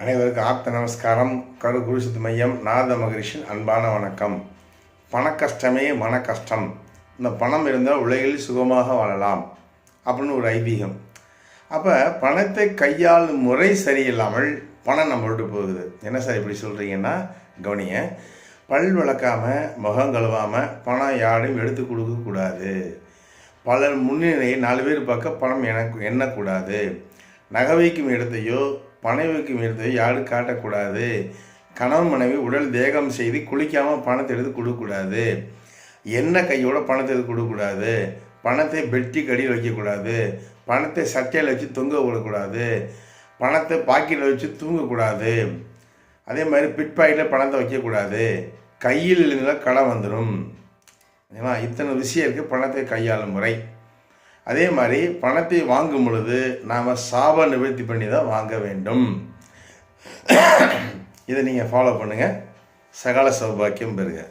அனைவருக்கும் ஆப்த நமஸ்காரம். கரு குருசித் மையம் நாத மகரிஷின் அன்பான வணக்கம். பண கஷ்டமே மன கஷ்டம் இந்த பணம் இருந்தால் உலகில் சுகமாக வாழலாம் அப்படின்னு ஒரு ஐதீகம். அப்போ பணத்தை கையாளும் முறை சரியில்லாமல் பணம் நம்மள்கிட்ட போகுது. என்ன சார் இப்படி சொல்கிறீங்கன்னா கவனிய பல் விளக்காமல் முகம் கழுவாமல் பணம் யாரையும் எடுத்து கொடுக்கக்கூடாது பலர் முன்னிலையை நாலு பேர் பார்க்க பணம் எனக்கு எண்ணக்கூடாது. நகை வைக்கும் இடத்தையோ மனைவிக்கு மீறதை யாரும் காட்டக்கூடாது. கணவன் மனைவி உடல் தேகம் செய்து குளிக்காமல் பணத்தை எடுத்து கொடுக்கக்கூடாது. எண்ணெய் கையோட பணத்தை எடுத்து கொடுக்கக்கூடாது. பணத்தை பெட்டி கடியில் வைக்கக்கூடாது. பணத்தை சட்டையில் வச்சு தொங்க விடக்கூடாது. பணத்தை பாக்கெட்டில் வச்சு தூங்கக்கூடாது. அதே மாதிரி பிட்பாக்கெட்டில் பணத்தை வைக்கக்கூடாது. கையில் இருந்தால் கடன் வந்துடும் ஏன்னா இத்தனை விஷயம் இருக்குது பணத்தை கையாளும் முறை. அதே மாதிரி பணத்தை வாங்கும் பொழுது நாம் சாப நிவர்த்தி பண்ணி தான் வாங்க வேண்டும். இதை நீங்கள் ஃபாலோ பண்ணுங்கள் சகல சௌபாக்கியம் பெறுங்க